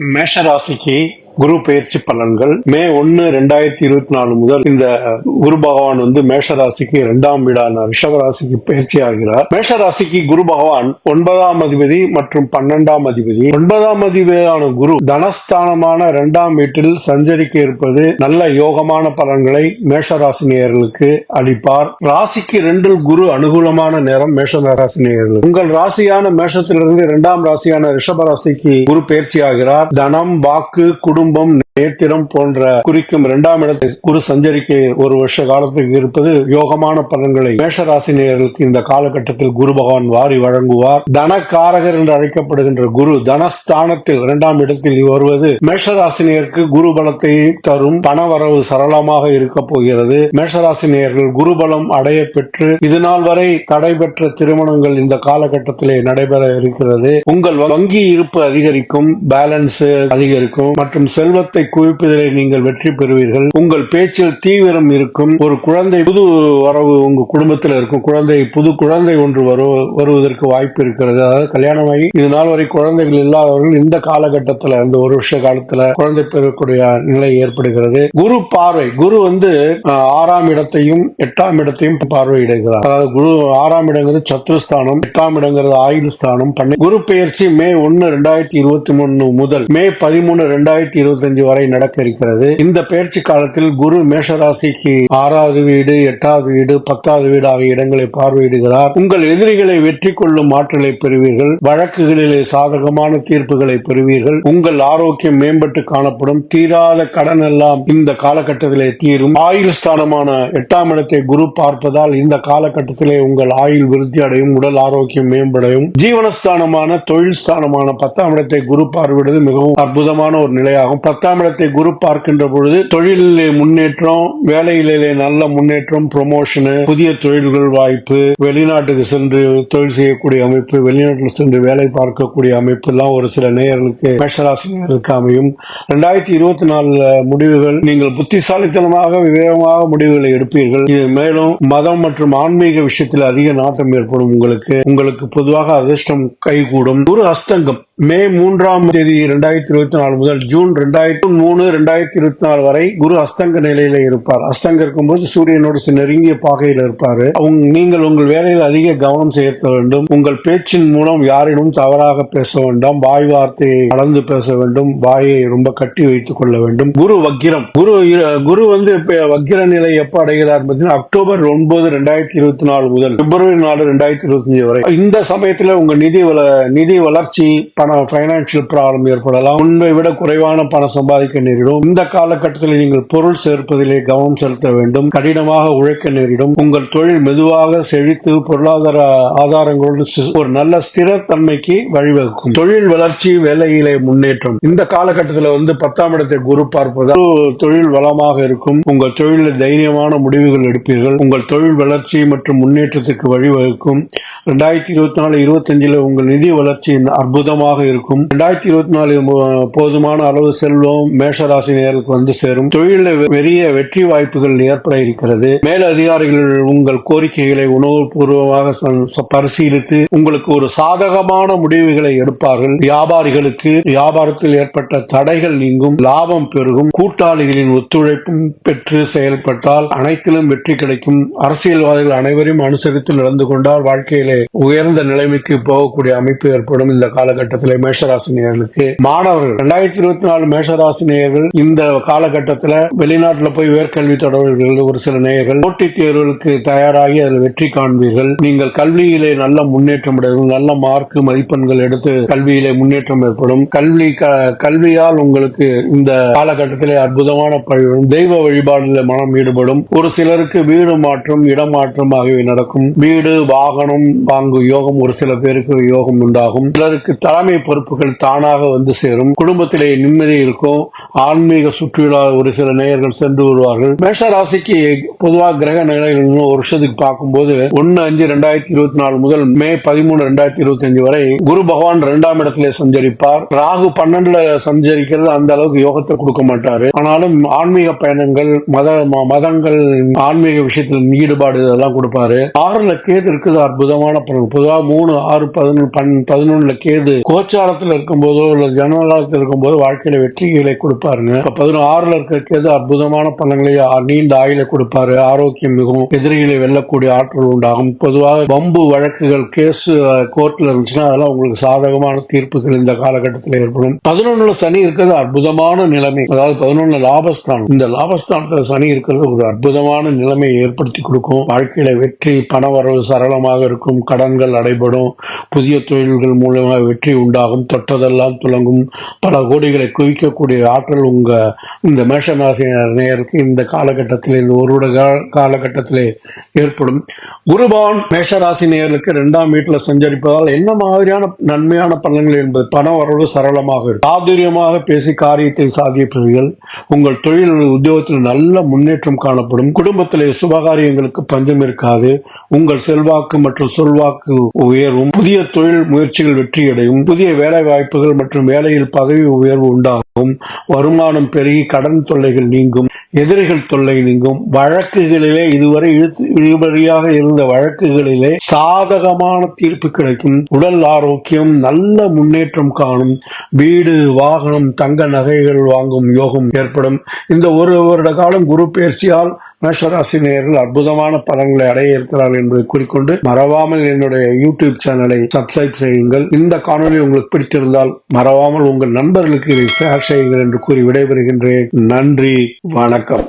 மேஷராசிக்கு குரு பயிற்சி பலன்கள். மே ஒன்னு ரெண்டாயிரத்தி இருபத்தி நாலு முதல் இந்த குரு பகவான் வந்து மேஷராசிக்கு இரண்டாம் வீடான ரிஷபராசிக்கு பயிற்சி ஆகிறார் மேஷராசிக்கு குரு பகவான் ஒன்பதாம் அதிபதி மற்றும் பன்னெண்டாம் அதிபதி. ஒன்பதாம் அதிபதியான குரு தனஸ்தானமான இரண்டாம் வீட்டில் சஞ்சரிக்க இருப்பது நல்ல யோகமான பலன்களை மேஷராசினியர்களுக்கு அளிப்பார். ராசிக்கு ரெண்டில் குரு அனுகூலமான நேரம் மேஷ ராசினியர்களுக்கு உங்கள் ராசியான மேஷத்திலிருந்து இரண்டாம் ராசியான ரிஷபராசிக்கு குரு பயிற்சி ஆகிறார் தனம் வாக்கு குடும்பம் நேத்திரம் போன்ற குறிக்கும் இரண்டாம் இடத்தை குரு சஞ்சரிக்க ஒரு வருஷ காலத்துக்கு இருப்பது யோகமான பலன்களை மேஷராசினியர்களுக்கு இந்த காலகட்டத்தில் குரு பகவான் வாரி வழங்குவார். தனக்காரகர் என்று அழைக்கப்படுகின்ற குரு தனஸ்தானத்தில் இரண்டாம் இடத்தில் வருவது மேஷராசினியருக்கு குரு பலத்தை தரும் பணவரவு சரளமாக இருக்க போகிறது. மேஷராசினியர்கள் குருபலம் அடைய பெற்று இது நாள் வரை தடைபெற்ற திருமணங்கள் இந்த காலகட்டத்திலே நடைபெற இருக்கிறது. உங்கள் வங்கி இருப்பு அதிகரிக்கும் பேலன்ஸ் அதிகரிக்கும் மற்றும் செல்வத்தை குவிப்பதிலே நீங்கள் வெற்றி பெறுவீர்கள். உங்கள் பேச்சில் தீவிரம் இருக்கும். ஒரு குழந்தை புது வரவு உங்க குடும்பத்தில் இருக்கும். குழந்தை புது குழந்தை ஒன்று வருவதற்கு வாய்ப்பு இருக்கிறது. அதாவது கல்யாணமாகி இது நாள் வரை குழந்தைகள் இல்லாதவர்கள் இந்த காலகட்டத்தில் இந்த ஒரு வருஷ காலத்துல குழந்தை பெறக்கூடிய நிலை ஏற்படுகிறது. குரு பார்வை. குரு வந்து ஆறாம் இடத்தையும் எட்டாம் இடத்தையும் பார்வையிடுகிறார். அதாவது குரு ஆறாம் இடங்கிறது சத்ருஸ்தானம் எட்டாம் இடங்கிறது ஆயுள் ஸ்தானம் பன்னெண்டு குரு பெயர்ச்சி மே ஒன்னு ரெண்டாயிரத்தி இருபத்தி மூணு முதல். மே பதிமூணு ரெண்டாயிரத்தி இருபத்தஞ்சு வரை நடக்க இருக்கிறது. இந்த பயிற்சி காலத்தில் குரு மேஷராசிக்கு ஆறாவது வீடு எட்டாவது வீடு பத்தாவது வீடு ஆகிய இடங்களை பார்வையிடுகிறார். உங்கள் எதிரிகளை வெற்றி கொள்ளும் ஆற்றலை பெறுவீர்கள். வழக்குகளிலே சாதகமான தீர்ப்புகளை பெறுவீர்கள். உங்கள் ஆரோக்கியம் மேம்பட்டு காணப்படும். தீராத கடன் எல்லாம் இந்த காலகட்டத்திலே தீரும். ஆயுள் ஸ்தானமான எட்டாம் இடத்தை குரு பார்ப்பதால் இந்த காலகட்டத்திலே உங்கள் ஆயுள் விருத்தி அடையும் உடல் ஆரோக்கியம் மேம்படையும். ஜீவனஸ்தானமான தொழில் ஸ்தானமான பத்தாம் இடத்தை குரு பார்வையிடுவது மிகவும் அற்புதமான ஒரு நிலையாகும். பத்தாம் இடத்தை குரு பார்க்கின்ற பொழுது தொழிலிலே முன்னேற்றம் வேலையிலே நல்ல முன்னேற்றம் ப்ரொமோஷனு புதிய தொழில்கள் வாய்ப்பு வெளிநாட்டுக்கு சென்று தொழில் செய்யக்கூடிய அமைப்பு வெளிநாட்டில் சென்று வேலை பார்க்கக்கூடிய அமைப்பு எல்லாம் ஒரு சில நேயர்களுக்கு மேஷராசினியர்களுக்கு அமையும். ரெண்டாயிரத்தி இருபத்தி நாலு முடிவுகள் நீங்கள் புத்திசாலித்தனமாக விவேகமாக முடிவுகளை எடுப்பீர்கள். இது மேலும் மதம் மற்றும் ஆன்மீக விஷயத்தில் அதிக நாட்டம் ஏற்படும் உங்களுக்கு. உங்களுக்கு பொதுவாக அதிர்ஷ்டம் கைகூடும். குரு அஸ்தங்கம் மே மூன்றாம் தேதி இரண்டாயிரத்தி இருபத்தி நாலு முதல் ஜூன் ரெண்டாயிரத்தி மூணு ரெண்டாயிரத்தி இருபத்தி நாலு வரை குரு அஸ்தங்க நிலையில இருப்பார். அஸ்தங்க இருக்கும்போது சூரியனோடு நெருங்கிய பாகையில் இருப்பாரு. நீங்கள் உங்கள் வேலையில் அதிக கவனம் செலுத்த வேண்டும். உங்கள் பேச்சின் மூலம் யாரிடம் தவறாக பேச வேண்டாம். வாய் வார்த்தையை கலந்து பேச வேண்டும். வாயை ரொம்ப கட்டி வைத்துக் கொள்ள வேண்டும். குரு வக்கிரம். குரு குரு வந்து வக்கிர நிலை எப்ப அடைகிறார் பார்த்தீங்கன்னா அக்டோபர் ஒன்பது ரெண்டாயிரத்தி இருபத்தி நாலு முதல் பிப்ரவரி நாலு ரெண்டாயிரத்தி இருபத்தி அஞ்சு வரை. இந்த சமயத்தில் உங்க நிதி வள நிதி வளர்ச்சி பண பைனான்சியல் ப்ராப்ளம் ஏற்படலாம். முன்பை விட குறைவான பணம் சம்பாதிக்க நேரிடும். இந்த காலகட்டத்தில் நீங்கள் பொருள் சேர்ப்பதிலே கவனம் செலுத்த வேண்டும். கடினமாக உழைக்க நேரிடும். உங்கள் தொழில் மெதுவாக செழித்து பொருளாதார ஆதாரங்களுடன் ஒரு நல்ல ஸ்திரத்தன்மைக்கு வழிவகுக்கும். தொழில் வளர்ச்சி வேலையிலே முன்னேற்றம். இந்த காலகட்டத்தில் வந்து பத்தாம் இடத்தை குரு பார்ப்பதால் தொழில் வளமாக இருக்கும். உங்கள் தொழிலில் தைரியமான முடிவுகள் எடுப்பீர்கள். உங்கள் தொழில் வளர்ச்சி மற்றும் முன்னேற்றத்திற்கு வழிவகுக்கும். ரெண்டாயிரத்தி இருபத்தி நாலு இருபத்தஞ்சில் உங்கள் நிதி வளர்ச்சியின் அற்புதமாக இருக்கும். ரெண்டாயிரத்தி இருபத்தி நாலு போதுமான அளவு செல்வம் மேஷராசினியர்களுக்கு வந்து சேரும். தொழிலில் பெரிய வெற்றி வாய்ப்புகள் ஏற்பட இருக்கிறது. மேல் அதிகாரிகள் உங்கள் கோரிக்கைகளை உணவுபூர்வமாக பரிசீலித்து உங்களுக்கு ஒரு சாதகமான முடிவுகளை எடுப்பார்கள். வியாபாரிகளுக்கு வியாபாரத்தில் ஏற்பட்ட தடைகள் நீங்கும் லாபம் பெருகும் கூட்டாளிகளின் ஒத்துழைப்பும் பெற்று செயல்பட்டால் அனைத்திலும் வெற்றி கிடைக்கும். அரசியல்வாதிகள் அனைவரையும் அனுசரித்து நடந்து கொண்டால் வாழ்க்கையிலே உயர்ந்த நிலைமைக்கு போகக்கூடிய அமைப்பு ஏற்படும். இந்த காலகட்டத்தில் மேஷராசினியர்களுக்கு மாணவர்கள். ரெண்டாயிரத்தி இருபத்தி நாலு மேஷராசினியர்கள் இந்த காலகட்டத்தில் வெளிநாட்டில் போய் உயர்கல்வி தொடர்புகள் ஒரு சில நேயர்கள் போட்டித் தேர்வுகளுக்கு தயாராகி அதில் வெற்றி காண்பீர்கள். நீங்கள் கல்வியிலே நல்ல முன்னேற்றம் அடைவீர்கள் நல்ல மார்க் மதிப்பெண்கள் எடுத்து கல்வியிலே முன்னேற்றம் ஏற்படும். கல்வி க- கல்வியால் உங்களுக்கு இந்த காலகட்டத்திலே அற்புதமான பழிவரும் தெய்வ வழிபாடுல மனம் ஈடுபடும். ஒரு சிலருக்கு வீடு மாற்றம் இடமாற்றம் ஆகியவை நடக்கும். வீடு வாகனம் வாங்கும் யோகம் ஒரு சில பேருக்கு யோகம் உண்டாகும். சிலருக்கு தலைமை பொறுப்புகள் தானாக வந்து சேரும். குடும்பத்திலே நிம்மதி இருக்கும். ஆன்மீக சுற்றுலா ஒரு சில நேயர்கள் சென்று வருவார்கள் மேஷ ராசிக்கு பொதுவாக கிரக நிலைகள் ஒரு வருஷத்துக்கு பார்க்கும்போது ஒன்னு அஞ்சு ரெண்டாயிரத்தி இருபத்தி நாலு முதல் மே பதிமூணு ரெண்டாயிரத்தி இருபத்தி அஞ்சு வரை குரு பகவான் இரண்டாம் இடத்திலே சஞ்சரிப்பார். ராகு பன்னெண்டுல சஞ்சரிக்கிறது. அந்த அளவுக்கு யோகத்தை கொடுக்க மாட்டாரு. ஆனாலும் ஆன்மீக பயணங்கள் மத மதங்கள் ஆன்மீக விஷயத்தில் ஈடுபாடு இதெல்லாம் கொடுப்பாரு. ஆறுல கேது இருக்குது. அற்புதமான பலன். பொதுவாக மூணு ஆறு பதினொன்று பதினொன்னுல கேது கோச்சார கோச்சாரத்தில் இருக்கும்போதோ இல்லை ஜனநாயகத்தில் இருக்கும்போது வாழ்க்கையில் வெற்றிகளை கொடுப்பாருங்க. இப்போ பதினாறுல இருக்கிறது அற்புதமான பலன்களை நீண்ட ஆயில கொடுப்பாரு. ஆரோக்கியம் மிகவும் எதிரிகளை வெல்லக்கூடிய ஆற்றல் உண்டாகும். பொதுவாக வம்பு வழக்குகள் கேஸ் கோர்ட்ல இருந்துச்சுன்னா அதெல்லாம் உங்களுக்கு சாதகமான தீர்ப்புகள் இந்த காலகட்டத்தில் ஏற்படும். பதினொன்னுல சனி இருக்கிறது அற்புதமான நிலைமை. அதாவது பதினொன்னு லாபஸ்தானம். இந்த லாபஸ்தானத்தில் சனி இருக்கிறது ஒரு அற்புதமான நிலைமையை ஏற்படுத்தி கொடுக்கும். வாழ்க்கையில வெற்றி பணவரவு சரளமாக இருக்கும். கடன்கள் அடைபடும். புதிய தொழில்கள் மூலமாக வெற்றி உண்டு. உண்டாகும் தொட்டதெல்லாம் துலங்கும். பல கோடிகளை குவிக்கக்கூடிய ஆற்றல் உங்கள் இந்த மேஷராசினர் நேருக்கு இந்த காலகட்டத்தில் இந்த ஒரு காலகட்டத்திலே ஏற்படும். குருபவன் மேஷராசி நேர்களுக்கு இரண்டாம் வீட்டில் சஞ்சரிப்பதால் என்ன மாதிரியான நன்மையான பலன்கள் என்பது பண வரவு சரளமாக இருக்கும். சாதுரியமாக பேசி காரியத்தை சாதிப்பீர்கள் உங்கள் தொழில் உத்தியோகத்தில் நல்ல முன்னேற்றம் காணப்படும். குடும்பத்திலே சுபகாரியங்களுக்கு பஞ்சம் இருக்காது. உங்கள் செல்வாக்கு மற்றும் சொல்வாக்கு உயரும். புதிய தொழில் முயற்சிகள் வெற்றியடையும். புதிய வேலை வாய்ப்புகள் மற்றும் வேலையில் பதவி உயர்வு உண்டாகும். வருமானம் பெருகி கடன் தொல்லைகள் நீங்கும் எதிரிகள் தொல்லை நீங்கும். வழக்குகளிலே இதுவரை இழுத்து இழுபறியாக இருந்த வழக்குகளிலே சாதகமான தீர்ப்பு கிடைக்கும். உடல் ஆரோக்கியம் நல்ல முன்னேற்றம் காணும். வீடு வாகனம் தங்க நகைகள் வாங்கும் யோகம் ஏற்படும். இந்த ஒரு வருட காலம் குரு பயிற்சியால் மேஷராசி நேயர்கள் அற்புதமான பலன்களை அடைய இருக்கிறார்கள் என்பதை குறிக்கொண்டு மறவாமல் என்னுடைய யூடியூப் சேனலை சப்ஸ்கிரைப் செய்யுங்கள். இந்த காணொலி உங்களுக்கு பிடித்திருந்தால் மறவாமல் உங்கள் நண்பர்களுக்கு இதை ஷேர் செய்யுங்கள் என்று கூறி விடைபெறுகின்றேன். நன்றி வணக்கம்.